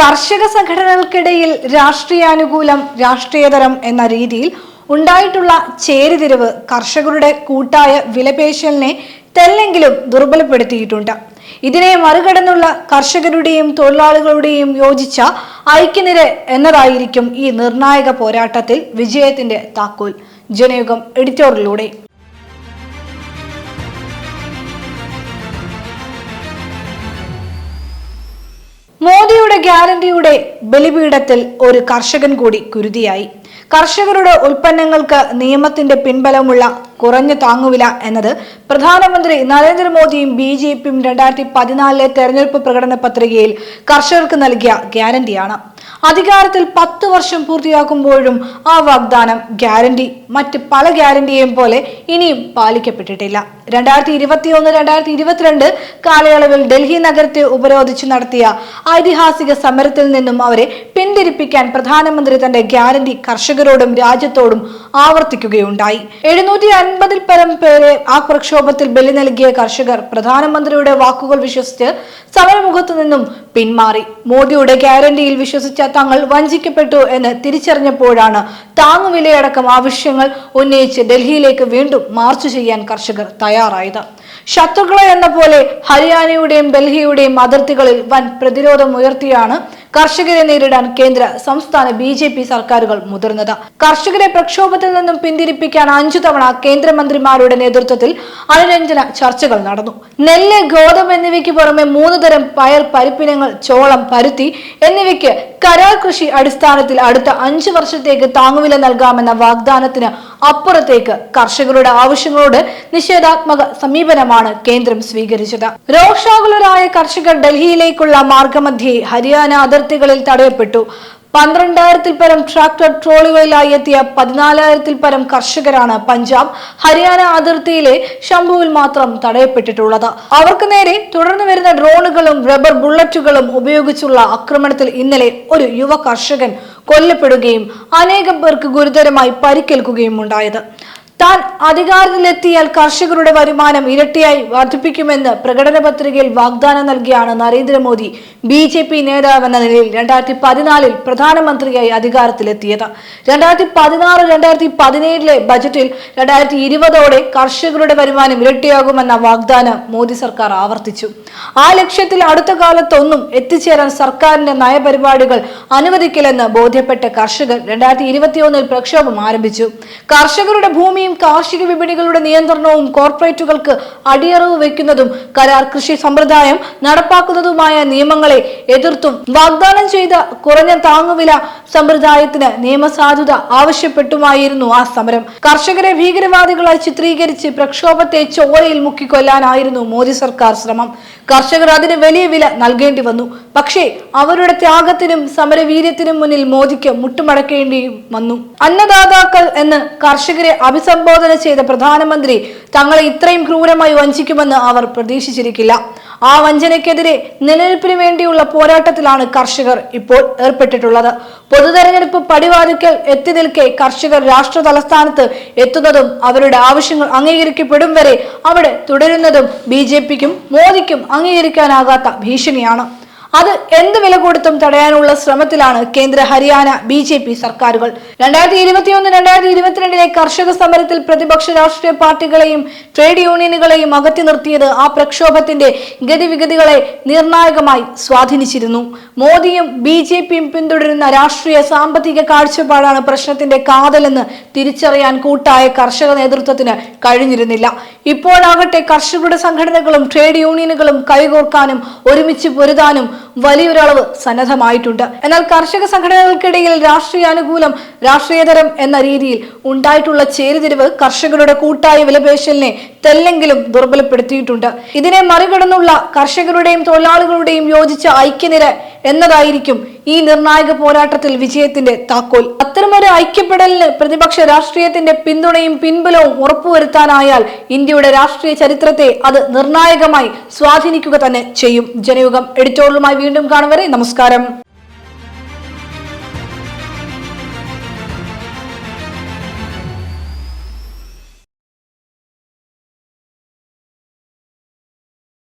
കർഷക സംഘടനകൾക്കിടയിൽ രാഷ്ട്രീയാനുകൂലം രാഷ്ട്രീയതരം എന്ന രീതിയിൽ ഉണ്ടായിട്ടുള്ള ചേരിതിരിവ് കർഷകരുടെ കൂട്ടായ വിലപേശലിനെ തെല്ലെങ്കിലും ദുർബലപ്പെടുത്തിയിട്ടുണ്ട്. ഇതിനെ മറികടന്നുള്ള കർഷകരുടെയും തൊഴിലാളികളുടെയും യോജിച്ച ഐക്യനിര എന്നതായിരിക്കും ഈ നിർണായക പോരാട്ടത്തിൽ വിജയത്തിന്റെ താക്കോൽ. ജനയുഗം എഡിറ്റോറിയലിലൂടെ. ഗ്യാരണ്ടിയുടെ ബലിപീഠത്തിൽ ഒരു കർഷകൻ കൂടി കുരുതിയായി. കർഷകരുടെ ഉൽപ്പന്നങ്ങൾക്ക് നിയമത്തിന്റെ പിൻബലമുള്ള കുറഞ്ഞ താങ്ങുവില എന്നത് പ്രധാനമന്ത്രി നരേന്ദ്രമോദിയും ബി ജെ പിയും രണ്ടായിരത്തി പതിനാലിലെ തെരഞ്ഞെടുപ്പ് പ്രകടന പത്രികയിൽ കർഷകർക്ക് നൽകിയ ഗ്യാരണ്ടിയാണ്. അധികാരത്തിൽ പത്ത് വർഷം പൂർത്തിയാക്കുമ്പോഴും ആ വാഗ്ദാനം ഗ്യാരണ്ടി. മറ്റ് പല ഗ്യാരണ്ടിയെയും പോലെ ഇനിയും പാലിക്കപ്പെട്ടിട്ടില്ല. രണ്ടായിരത്തി ഇരുപത്തി ഒന്ന് രണ്ടായിരത്തി ഇരുപത്തിരണ്ട് കാലയളവിൽ ഡൽഹി നഗരത്തെ ഉപരോധിച്ച് നടത്തിയ ഐതിഹാസിക സമരത്തിൽ നിന്നും അവരെ പിന്തിരിപ്പിക്കാൻ പ്രധാനമന്ത്രി തന്റെ ഗ്യാരണ്ടി കർഷകരോടും രാജ്യത്തോടും ആവർത്തിക്കുകയുണ്ടായി. എഴുന്നൂറ്റി അൻപതിൽ പരം പേരെ ആ പ്രക്ഷോഭത്തിൽ ബലി നൽകിയ കർഷകർ പ്രധാനമന്ത്രിയുടെ വാക്കുകൾ വിശ്വസിച്ച് സമരമുഖത്തു നിന്നും പിന്മാറി. മോദിയുടെ ഗ്യാരണ്ടിയിൽ വിശ്വസിച്ച തങ്ങൾ വഞ്ചിക്കപ്പെട്ടു എന്ന് തിരിച്ചറിഞ്ഞപ്പോഴാണ് താങ്ങുവിലയടക്കം ആവശ്യങ്ങൾ ഉന്നയിച്ച് ഡൽഹിയിലേക്ക് വീണ്ടും മാർച്ച് ചെയ്യാൻ കർഷകർ തയ്യാറായത്. ശത്രുക്കളെ എന്ന പോലെ ഹരിയാനയുടെയും ഡൽഹിയുടെയും അതിർത്തികളിൽ വൻ പ്രതിരോധം ഉയർത്തിയാണ് കർഷകരെ നേരിടാൻ കേന്ദ്ര സംസ്ഥാന ബി ജെ പി സർക്കാരുകൾ മുതിർന്നത്. കർഷകരെ പ്രക്ഷോഭത്തിൽ നിന്നും പിന്തിരിപ്പിക്കാൻ അഞ്ചു തവണ കേന്ദ്രമന്ത്രിമാരുടെ നേതൃത്വത്തിൽ അനുരഞ്ജന ചർച്ചകൾ നടന്നു. നെല്ല് ഗോതമ്പ് എന്നിവയ്ക്ക് പുറമെ മൂന്ന് തരം പയർ പരിപ്പിനങ്ങൾ ചോളം പരുത്തി എന്നിവയ്ക്ക് കരാർ കൃഷി അടിസ്ഥാനത്തിൽ അടുത്ത അഞ്ചു വർഷത്തേക്ക് താങ്ങുവില നൽകാമെന്ന വാഗ്ദാനത്തിന് അപ്പുറത്തേക്ക് കർഷകരുടെ ആവശ്യങ്ങളോട് നിഷേധാത്മക സമീപനമാണ് കേന്ദ്രം സ്വീകരിച്ചത്. രോഷാകുലരായ കർഷകർ ഡൽഹിയിലേക്കുള്ള മാർഗമധ്യേ ഹരിയാന അതിർത്തികളിൽ തടയപ്പെട്ടു. പന്ത്രണ്ടായിരത്തിൽ പരം ട്രാക്ടർ ട്രോളികളിലായി എത്തിയ പതിനാലായിരത്തിൽ പരം കർഷകരാണ് പഞ്ചാബ് ഹരിയാന അതിർത്തിയിലെ ശംഭുവിൽ മാത്രം തടയപ്പെട്ടിട്ടുള്ളത്. അവർക്ക് നേരെ തുടർന്ന് വരുന്ന ഡ്രോണുകളും റബ്ബർ ബുള്ളറ്റുകളും ഉപയോഗിച്ചുള്ള ആക്രമണത്തിൽ ഇന്നലെ ഒരു യുവ കർഷകൻ കൊല്ലപ്പെടുകയും അനേകം പേർക്ക് ഗുരുതരമായി പരിക്കേൽക്കുകയും ഉണ്ടായത്. താൻ അധികാരത്തിലെത്തിയാൽ കർഷകരുടെ വരുമാനം ഇരട്ടിയായി വർദ്ധിപ്പിക്കുമെന്ന് പ്രകടന പത്രികയിൽ വാഗ്ദാനം നൽകിയാണ് നരേന്ദ്രമോദി ബി ജെ പി നേതാവെന്ന നിലയിൽ രണ്ടായിരത്തി പതിനാലിൽ പ്രധാനമന്ത്രിയായി അധികാരത്തിലെത്തിയത്. രണ്ടായിരത്തി പതിനാറ് രണ്ടായിരത്തി പതിനേഴിലെ ബജറ്റിൽ രണ്ടായിരത്തി ഇരുപതോടെ കർഷകരുടെ വരുമാനം ഇരട്ടിയാകുമെന്ന വാഗ്ദാനം മോദി സർക്കാർ ആവർത്തിച്ചു. ആ ലക്ഷ്യത്തിൽ അടുത്ത കാലത്തൊന്നും എത്തിച്ചേരാൻ സർക്കാരിന്റെ നയപരിപാടികൾ അനുവദിക്കില്ലെന്ന് ബോധ്യപ്പെട്ട കർഷകർ രണ്ടായിരത്തി ഇരുപത്തിയൊന്നിൽ പ്രക്ഷോഭം ആരംഭിച്ചു. കർഷകരുടെ ഭൂമിയും കാർഷിക വിപണികളുടെ നിയന്ത്രണവും കോർപ്പറേറ്റുകൾക്ക് അടിയറവ് വെക്കുന്നതും കരാർ കൃഷി സമ്പ്രദായം നടപ്പാക്കുന്നതുമായ നിയമങ്ങളെ എതിർത്തും വാഗ്ദാനം ചെയ്ത കുറഞ്ഞ താങ്ങുവില സമ്പ്രദായത്തിന് നിയമസാധുത ആവശ്യപ്പെട്ടുമായിരുന്നു ആ സമരം. കർഷകരെ ഭീകരവാദികളായി ചിത്രീകരിച്ച് പ്രക്ഷോഭത്തെ ചോരയിൽ മുക്കിക്കൊല്ലാനായിരുന്നു മോദി സർക്കാർ ശ്രമം. കർഷകർ അതിന് വലിയ വില നൽകേണ്ടി വന്നു. പക്ഷേ അവരുടെ ത്യാഗത്തിനും സമരവീര്യത്തിനും മുന്നിൽ മോദിക്ക് മുട്ടുമടക്കേണ്ടി വന്നു. അന്നദാതാക്കൾ എന്ന് കർഷകരെ അഭിസംബോധന ചെയ്ത പ്രധാനമന്ത്രി തങ്ങളെ ഇത്രയും ക്രൂരമായി വഞ്ചിക്കുമെന്ന് അവർ പ്രതീക്ഷിച്ചിരിക്കില്ല. ആ വഞ്ചനയ്ക്കെതിരെ നിലനിൽപ്പിന് വേണ്ടിയുള്ള പോരാട്ടത്തിലാണ് കർഷകർ ഇപ്പോൾ ഏർപ്പെട്ടിട്ടുള്ളത്. പൊതുതെരഞ്ഞെടുപ്പ് പടിവാതിക്കൽ എത്തി നിൽക്കെ കർഷകർ രാഷ്ട്ര തലസ്ഥാനത്ത് എത്തുന്നതും അവരുടെ ആവശ്യങ്ങൾ അംഗീകരിക്കപ്പെടും വരെ അവിടെ തുടരുന്നതും ബി ജെ പിക്കും മോദിക്കും അംഗീകരിക്കാനാകാത്ത ഭീഷണിയാണ്. അത് എന്ത് വില കൊടുത്തും തടയാനുള്ള ശ്രമത്തിലാണ് കേന്ദ്ര ഹരിയാന ബി സർക്കാരുകൾ. രണ്ടായിരത്തി ഇരുപത്തിയൊന്ന് രണ്ടായിരത്തി ഇരുപത്തിരണ്ടിലെ കർഷക സമരത്തിൽ പ്രതിപക്ഷ രാഷ്ട്രീയ പാർട്ടികളെയും ട്രേഡ് യൂണിയനുകളെയും അകറ്റി നിർത്തിയത് ആ പ്രക്ഷോഭത്തിന്റെ ഗതിവിഗതികളെ നിർണായകമായി സ്വാധീനിച്ചിരുന്നു. മോദിയും ബി ജെ പിയും പിന്തുടരുന്ന രാഷ്ട്രീയ സാമ്പത്തിക കാഴ്ചപ്പാടാണ് പ്രശ്നത്തിന്റെ കാതലെന്ന് തിരിച്ചറിയാൻ കൂട്ടായ കർഷക നേതൃത്വത്തിന് കഴിഞ്ഞിരുന്നില്ല. ഇപ്പോഴാകട്ടെ കർഷകരുടെ സംഘടനകളും ട്രേഡ് യൂണിയനുകളും കൈകോർക്കാനും ഒരുമിച്ച് പൊരുതാനും വലിയൊരളവ് സന്നദ്ധമായിട്ടുണ്ട്. എന്നാൽ കർഷക സംഘടനകൾക്കിടയിൽ രാഷ്ട്രീയ അനുകൂലം രാഷ്ട്രീയതരം എന്ന രീതിയിൽ ഉണ്ടായിട്ടുള്ള ചേരിതിരിവ് കർഷകരുടെ കൂട്ടായ വിലപേശലിനെ തെല്ലെങ്കിലും ദുർബലപ്പെടുത്തിയിട്ടുണ്ട്. ഇതിനെ മറികടന്നുള്ള കർഷകരുടെയും തൊഴിലാളികളുടെയും യോജിച്ച ഐക്യനിര എന്നതായിരിക്കും ഈ നിർണായക പോരാട്ടത്തിൽ വിജയത്തിന്റെ താക്കോൽ. അത്തരമൊരു ഐക്യപ്പെടലിന് പ്രതിപക്ഷ രാഷ്ട്രീയത്തിന്റെ പിന്തുണയും പിൻബലവും ഉറപ്പുവരുത്താനായാൽ ഇന്ത്യയുടെ രാഷ്ട്രീയ ചരിത്രത്തെ അത് നിർണായകമായി സ്വാധീനിക്കുക തന്നെ ചെയ്യും. ജനയുഗം എഡിറ്റോറിയലുമായി വീണ്ടും കാണും വരെ. നമസ്കാരം.